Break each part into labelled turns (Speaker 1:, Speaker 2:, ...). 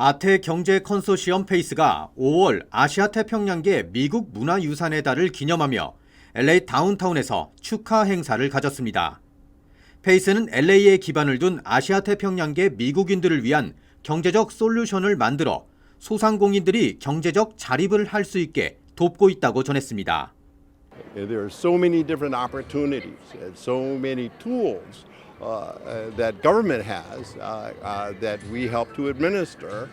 Speaker 1: 아태 경제 컨소시엄 페이스가 5월 아시아 태평양계 미국 문화유산의 달을 기념하며 LA 다운타운에서 축하 행사를 가졌습니다. 페이스는 LA에 기반을 둔 아시아 태평양계 미국인들을 위한 경제적 솔루션을 만들어 소상공인들이 경제적 자립을 할 수 있게 돕고 있다고 전했습니다.
Speaker 2: There are so many different opportunities and so many tools uh, uh, that government has uh, uh, that we help to administer.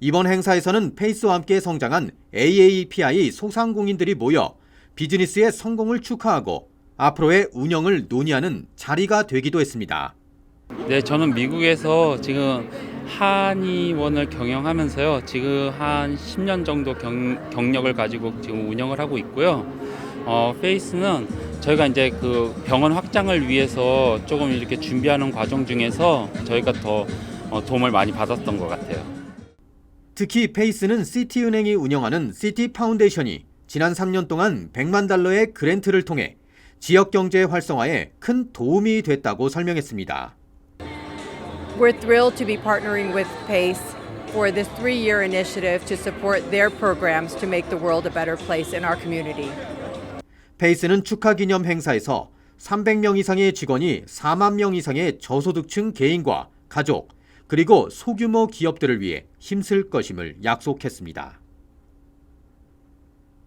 Speaker 1: 이번 행사에서는 페이스와 함께 성장한 AAPI 소상공인들이 모여 비즈니스의 성공을 축하하고 앞으로의 운영을 논의하는 자리가 되기도 했습니다.
Speaker 3: 네, 저는 미국에서 지금 한의원을 경영하면서요. 지금 한 10년 정도 경, 경력을 가지고 지금 운영을 하고 있고요. 어, 페이스는 저희가 이제 그 병원 확장을 위해서 조금 이렇게 준비하는 과정 중에서 저희가 더 어, 도움을 많이 받았던 것 같아요.
Speaker 1: 특히 페이스는 시티은행이 운영하는 시티 파운데이션이 지난 3년 동안 100만 달러의 그랜트를 통해 지역 경제 활성화에 큰 도움이 됐다고 설명했습니다.
Speaker 4: We're thrilled to be partnering with PACE for this three year initiative to support their programs to make the world a better place in our community.
Speaker 1: 페이스는 축하 기념 행사에서 300명 이상의 직원이 4만 명 이상의 저소득층 개인과 가족, 그리고 소규모 기업들을 위해 힘쓸 것임을 약속했습니다.